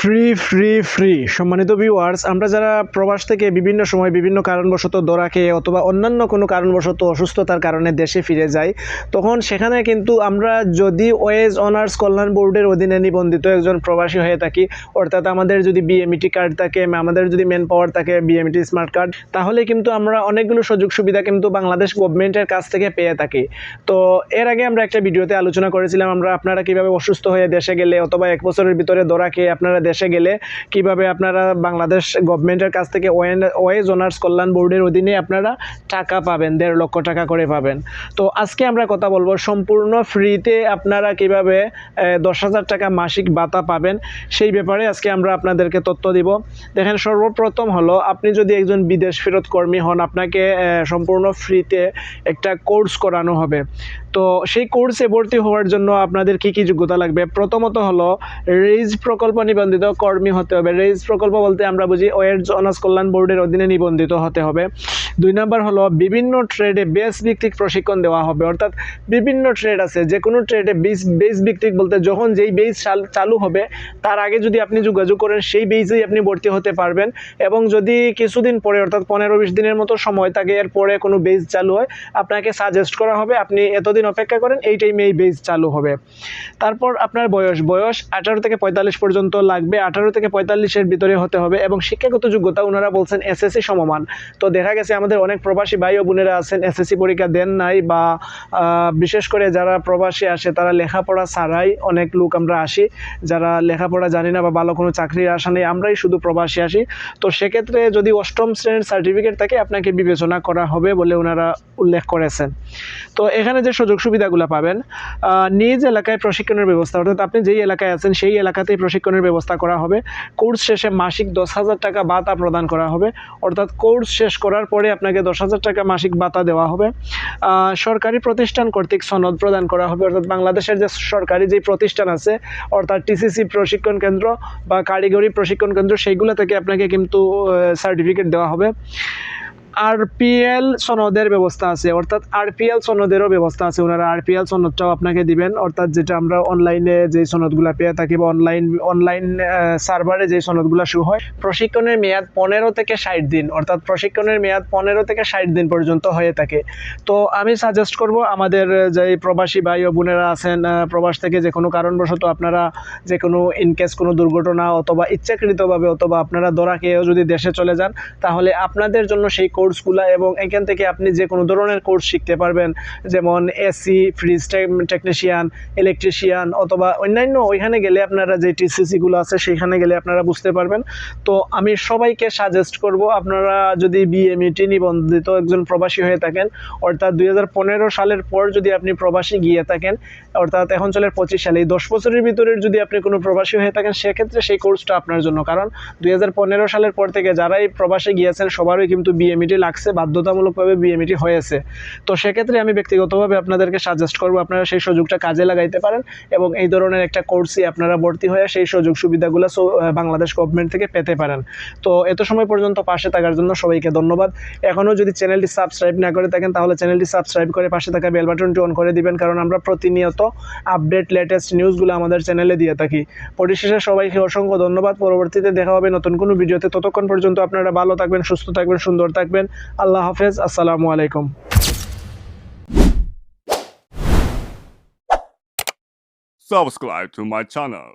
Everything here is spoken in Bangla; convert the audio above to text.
ফ্রি ফ্রি ফ্রি সম্মানিত ভিউয়ার্স আমরা যারা প্রবাস থেকে বিভিন্ন সময় বিভিন্ন কারণবশত খেয়ে অথবা অন্যান্য কোনো কারণবশত অসুস্থতার কারণে দেশে ফিরে যাই, তখন সেখানে কিন্তু আমরা যদি ওয়েজ অনার্স কল্যাণ বোর্ডের অধীনে নিবন্ধিত একজন প্রবাসী হয়ে থাকি, অর্থাৎ আমাদের যদি বিএমইটি কার্ড থাকে, আমাদের যদি মেন পাওয়ার থাকে বিএমইটি স্মার্ট কার্ড তাহলে কিন্তু আমরা অনেকগুলো সুযোগ সুবিধা কিন্তু বাংলাদেশ গভর্নমেন্টের কাছ থেকে পেয়ে থাকি। তো এর আগে আমরা একটা ভিডিওতে আলোচনা করেছিলাম, আমরা আপনারা কীভাবে অসুস্থ হয়ে দেশে গেলে অথবা এক বছরের ভিতরে খেয়ে আপনারা দেশে গেলে কীভাবে আপনারা বাংলাদেশ গভর্নমেন্টের কাছ থেকে ওয়েজ অনার্স কল্যাণ বোর্ডের অধীনে আপনারা টাকা পাবেন, দেড় লক্ষ টাকা করে পাবেন। তো আজকে আমরা কথা বলব সম্পূর্ণ ফ্রিতে আপনারা কীভাবে দশ হাজার টাকা মাসিক ভাতা পাবেন, সেই ব্যাপারে আজকে আমরা আপনাদেরকে তথ্য দিব। দেখেন সর্বপ্রথম হলো, আপনি যদি একজন বিদেশ ফেরত কর্মী হন, আপনাকে সম্পূর্ণ ফ্রিতে একটা কোর্স করানো হবে। তো সেই কোর্সে ভর্তি হওয়ার জন্য আপনাদের কি কি যোগ্যতা লাগবে? প্রথমত হলো রেইজ প্রকল্প নিবন্ধিত কর্মী হতে হবে। রেইজ প্রকল্প বলতে আমরা বুঝি ওয়েজ অনার্স কল্যাণ বোর্ডের অধীনে নিবন্ধিত হতে হবে। দুই নম্বর হলো বিভিন্ন ট্রেডে বেস ভিত্তিক প্রশিক্ষণ দেওয়া হবে। অর্থাৎ বিভিন্ন ট্রেড আছে যে কোনো ট্রেডে বেস বেস ভিত্তিক বলতে যখন যেই বেস চালু হবে, তার আগে যদি আপনি যোগাযোগ করেন, সেই বেসেই আপনি ভর্তি হতে পারবেন। এবং যদি কিছুদিন পরে, অর্থাৎ পনেরো বিশ দিনের মতো সময় থাকে এরপরে কোনো বেস চালু হয়, আপনাকে সাজেস্ট করা হবে, আপনি এতদিন অপেক্ষা করেন, এই টাইমে এই বেস চালু হবে। তারপর আপনার বয়স বয়স আঠারো থেকে পঁয়তাল্লিশ পর্যন্ত লাগবে। আঠারো থেকে পঁয়তাল্লিশের ভিতরে হতে হবে এবং শিক্ষাগত যোগ্যতা ওনারা বলছেন এসএসসি সমমান। তো দেখা গেছে আমাদের অনেক প্রবাসী ভাই ও বোনেরা আছেন, এসএসসি পরীক্ষা দেন নাই বা বিশেষ করে যারা প্রবাসী আসে তারা লেখাপড়া ছাড়াই অনেক লোক আমরা আসি। যারা লেখাপড়া জানি না বা ভালো কোনো চাকরির আশা নেই, আমরাই শুধু প্রবাসী আসি। তো সেক্ষেত্রে যদি অষ্টম শ্রেণির সার্টিফিকেট থাকে, আপনাকে বিবেচনা করা হবে বলে ওনারা উল্লেখ করেছেন। তো এখানে যে সুযোগ সুবিধাগুলো পাবেন নিজ এলাকায় প্রশিক্ষণের ব্যবস্থা, অর্থাৎ আপনি যেই এলাকায় আছেন সেই এলাকাতেই প্রশিক্ষণের ব্যবস্থা করা হবে। কোর্স শেষে মাসিক দশ হাজার টাকা ভাতা প্রদান করা হবে। অর্থাৎ কোর্স শেষ করার পরে আপনাকে দশ হাজার টাকা মাসিক ভাতা দেওয়া হবে। সরকারি প্রতিষ্ঠান কর্তৃক সনদ প্রদান করা হবে। অর্থাৎ বাংলাদেশের যে সরকারি যে প্রতিষ্ঠান আছে, অর্থাৎ টিসিসি প্রশিক্ষণ কেন্দ্র বা কারিগরি প্রশিক্ষণ কেন্দ্র, সেইগুলো থেকে আপনাকে কিন্তু সার্টিফিকেট দেওয়া হবে। আরপিএল সনদের ব্যবস্থা আছে, অর্থাৎ আরপিএল সনদেরও ব্যবস্থা আছে। ওনারা আরপিএল সনদটাও আপনাকে দিবেন, অর্থাৎ যেটা আমরা অনলাইনে যে সনদগুলো পেয়ে থাকি বা অনলাইন অনলাইন সার্ভারে যে সনদগুলো শুরু হয়, প্রশিক্ষণের মেয়াদ পনেরো থেকে ষাট দিন, অর্থাৎ প্রশিক্ষণের মেয়াদ পনেরো থেকে ষাট দিন পর্যন্ত হয়ে থাকে। তো আমি সাজেস্ট করব আমাদের যে প্রবাসী ভাই ও বোনেরা আছেন প্রবাস থেকে যে কোনো কারণবশত আপনারা যে কোনো ইনকেস কোনো দুর্ঘটনা অথবা ইচ্ছাকৃতভাবে অথবা আপনারা ধরা খেয়েও যদি দেশে চলে যান, তাহলে আপনাদের জন্য সেই কোর্সগুলো এবং এখান থেকে আপনি যে কোনো ধরনের কোর্স শিখতে পারবেন, যেমন এসি ফ্রিজ টেকনিশিয়ান ইলেকট্রিশিয়ান অথবা অন্যান্য, ওইখানে গেলে আপনারা যে টিসিসিগুলো আছে সেখানে গেলে আপনারা বুঝতে পারবেন। তো আমি সবাইকে সাজেস্ট করব, আপনারা যদি বিএমইটি নিবন্ধিত একজন প্রবাসী হয়ে থাকেন, অর্থাৎ দুই হাজার পনেরো সালের পর যদি আপনি প্রবাসী গিয়ে থাকেন, অর্থাৎ এখন চলে পঁচিশ সালে, এই দশ বছরের ভিতরে যদি আপনি কোনো প্রবাসী হয়ে থাকেন, সেক্ষেত্রে সেই কোর্সটা আপনার জন্য। কারণ দুই হাজার পনেরো সালের পর থেকে যারাই প্রবাসে গিয়েছেন, সবারই কিন্তু বিএমইটি লাগছে, বাধ্যতামূলকভাবে বিএমইটি হয়েছে। তো সেক্ষেত্রে আমি ব্যক্তিগতভাবে আপনাদেরকে সাজেস্ট করব, আপনারা সেই সুযোগটা কাজে লাগাইতে পারেন এবং এই ধরনের একটা কোর্সই আপনারা ভর্তি হয়ে সেই সুযোগ সুবিধাগুলো বাংলাদেশ গভর্নমেন্ট থেকে পেতে পারেন। তো এত সময় পর্যন্ত পাশে থাকার জন্য সবাইকে ধন্যবাদ। এখনও যদি চ্যানেলটি সাবস্ক্রাইব না করে থাকেন, তাহলে চ্যানেলটি সাবস্ক্রাইব করে পাশে থাকা বেল বাটনটি অন করে দিবেন, কারণ আমরা প্রতিনিয়ত আপডেট লেটেস্ট নিউজগুলো আমাদের চ্যানেলে দিয়ে থাকি। পরিশেষে সবাইকে অসংখ্য ধন্যবাদ। পরবর্তীতে দেখা হবে নতুন কোনো ভিডিওতে ততক্ষণ পর্যন্ত আপনারা ভালো থাকবেন, সুস্থ থাকবেন, সুন্দর থাকবেন আল্লাহ হাফেজ আসসালামু আলাইকুম subscribe to my channel.